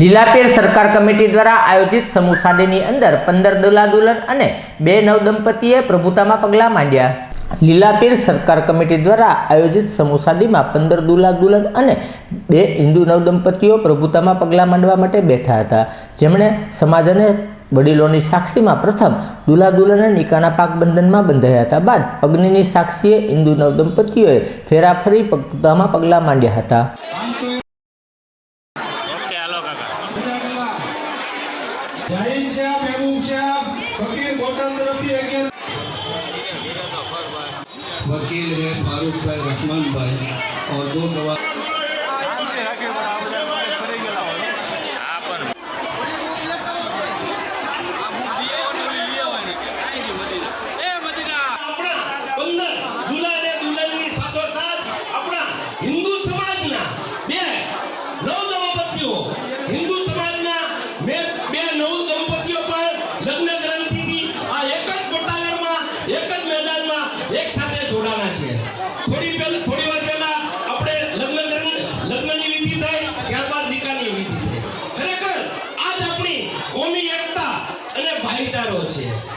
લીલાપીર સરકાર કમિટી દ્વારા આયોજિત સમૂહ સાદેની અંદર પંદર દુલા દુલન અને બે નવ દંપતીએ પ્રભુતામાં પગલાં માંડ્યા. લીલાપીર સરકાર કમિટી દ્વારા આયોજિત સમૂહ સાદીમાં પંદર દુલ્લા દુલ્હન અને બે હિન્દુ નવદંપતિઓ પ્રભુતામાં પગલાં માંડવા માટે બેઠા હતા. જેમણે સમાજ અને વડીલોની સાક્ષીમાં પ્રથમ દુલા દુલ્હનને નિકાના પાક બંધનમાં બંધાયા હતા બાદ અગ્નિની સાક્ષીએ હિન્દુ નવદંપતિઓએ ફેરાફરી ફેરા પ્રભુતામાં પગલાં માંડ્યા હતા. જાહિદ શાહ મહેબૂબ શાહ ફકીર બોટાદ તરફથી અગિયાર वकील है फारूक भाई रहमान भाई और दो गवाह એક સાથે જોડાણા છે. થોડી પહેલા, થોડી વાર પહેલા આપણે લગ્ન લગ્નની વિધિ થાય ત્યારબાદ નિકાલની વિધિ થાય ખરેખર જ આપણી કોમી એકતા અને ભાઈચારો છે.